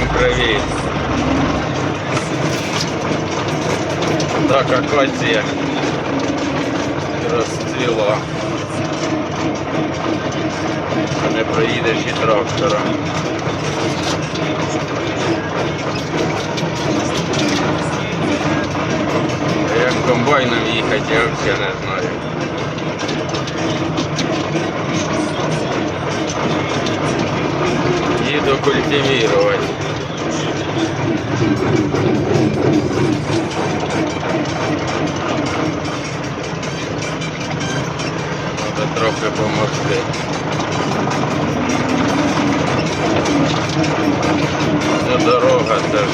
Всім привіт! Так, акація розцвіла. А не проїдеш і трактором. А як комбайном їхати, я взагалі не знаю. Їду культивувати. Треба трохи допомогти. Це дорога теж.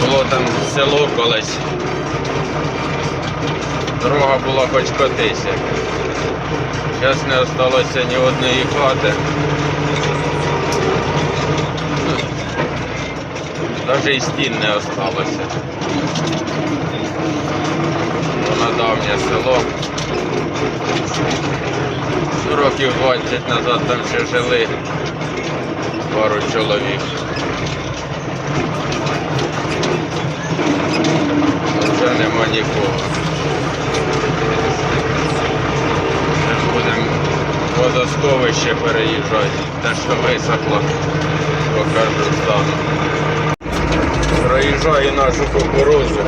Було там село колись. Дорога була хоч котися. Зараз не осталося ні одної хати. Навіть і стін не осталося. Воно давнє село. Ну, Років 20 назад там ще жили пару чоловік. Вже нема нікого. Ж будемо водосховище переїжджати, те, що висохло, покажу стану. Проїжджаю нашу кукурузу.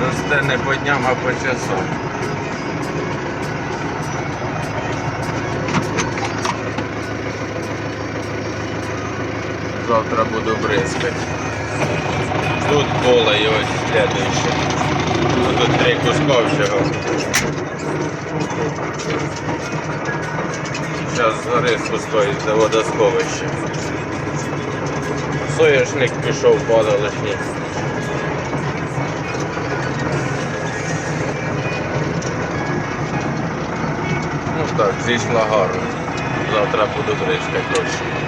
Росте не по дням, а по часам. Завтра буду бризкати. Тут поле і ось слідуюче. Ну, Тут три куска всього. Зараз згори спускаюсь до водосховища. Соняшник пішов падалишній. Ну так, зійшла гарно. Завтра буду бризкати точно.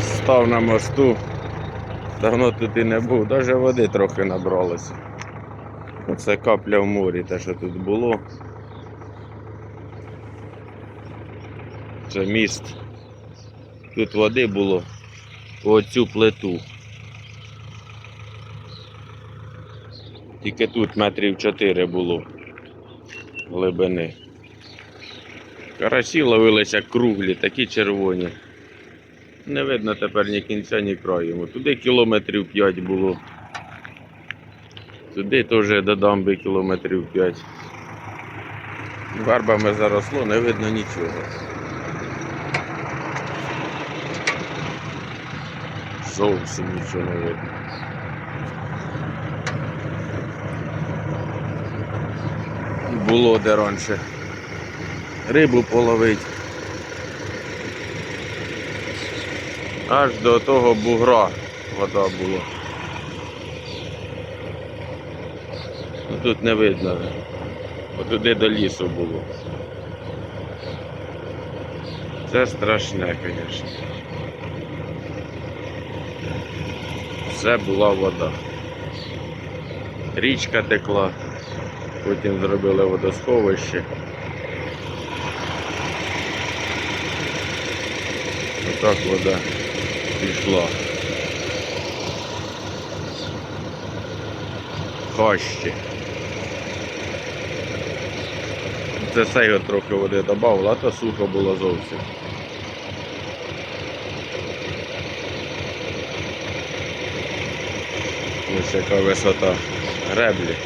Став на мосту. Давно тут і не був, навіть води трохи набралося. Оце капля в морі, те, що тут було. Це міст. Тут води було по оцю плиту. Тільки тут метрів 4 було глибини. Карасі ловилися круглі, такі червоні. Не видно тепер ні кінця, ні краю. Туди кілометрів 5 було. Туди теж до дамби кілометрів 5. Барбами заросло, не видно нічого. Зовсім нічого не видно. Було де раніше. Рибу половить. Аж до того бугра вода була. Ну, Тут не видно. Туди до лісу було. Це страшне, звісно. Все була вода. Річка текла, потім зробили водосховище. Отак вода пішла. Хащі. Це все його трохи води додав, а то сухо було зовсім. Ось яка висота греблі.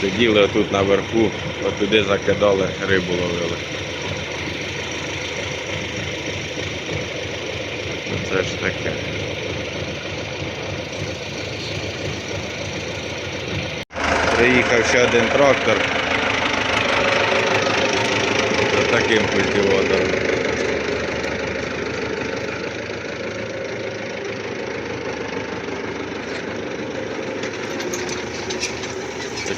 Сиділи тут наверху, отуди закидали, рибу ловили. Це ж таке. Приїхав ще один трактор. З таким культиватором.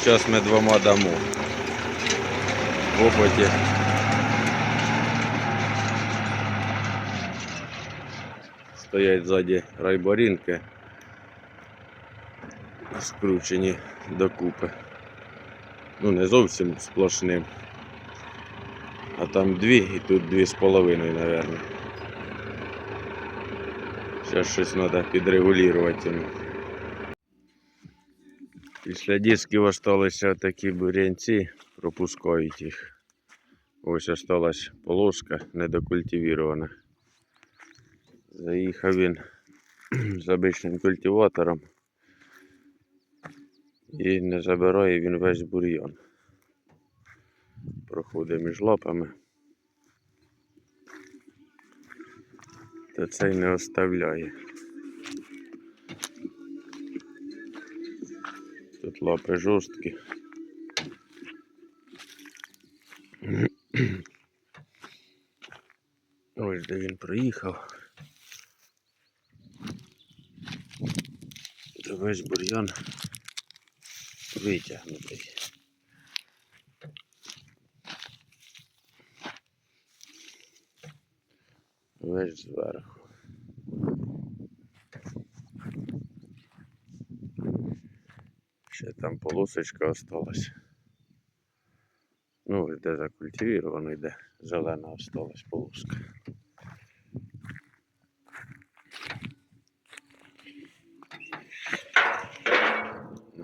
Зараз ми двома дамо. В опиті. Стоять ззаді райборінки, скручені докупи. Ну, не зовсім сплошним. А там дві і тут дві з половиною, мабуть. Зараз щось треба підрегулювати. Після дисків осталися такі бурянці, пропускають їх. Ось осталась полоска недокультивірована. Заїхав він з обичним культиватором і не забирає він весь бур'ян. Проходить між лапами. Та цей не оставляє. Тут лапи жорсткі. Ось де він проїхав. Весь бур'ян витягнутий. Весь зверху. Ще там полосочка осталась. Ну, де закультивіровано, йде зелена осталась полоска.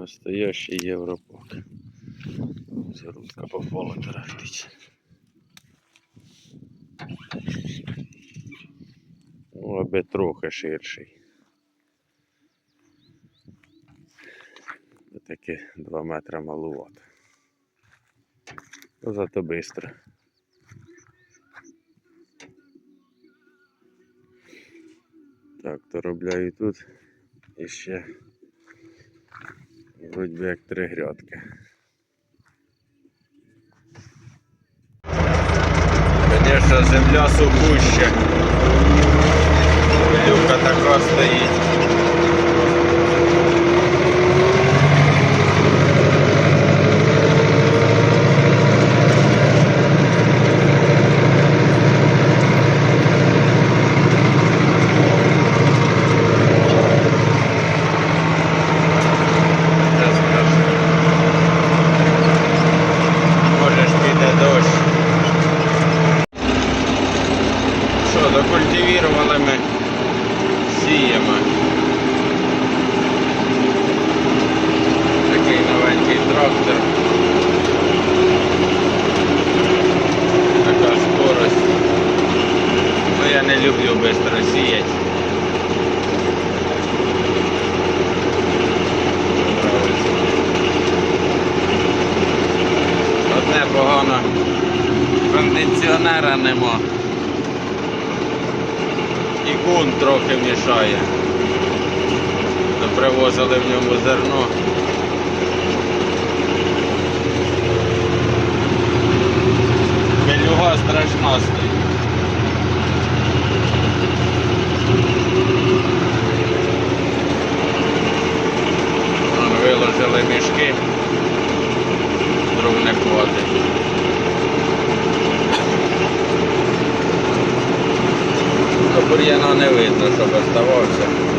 Настоящий Європак. Зарубка попала тарахтить. Ну, аби трохи ширший. Таке 2 метри малувато. Ну, зато быстро. Так, доробляю тут і ще вроді як три грядки. Звісно, земля сухуща. Люка така стоїть. Кондиціонера нема. І кун трохи мішає. Привозили в ньому зерно. Burjanowy jedno, co dostało się.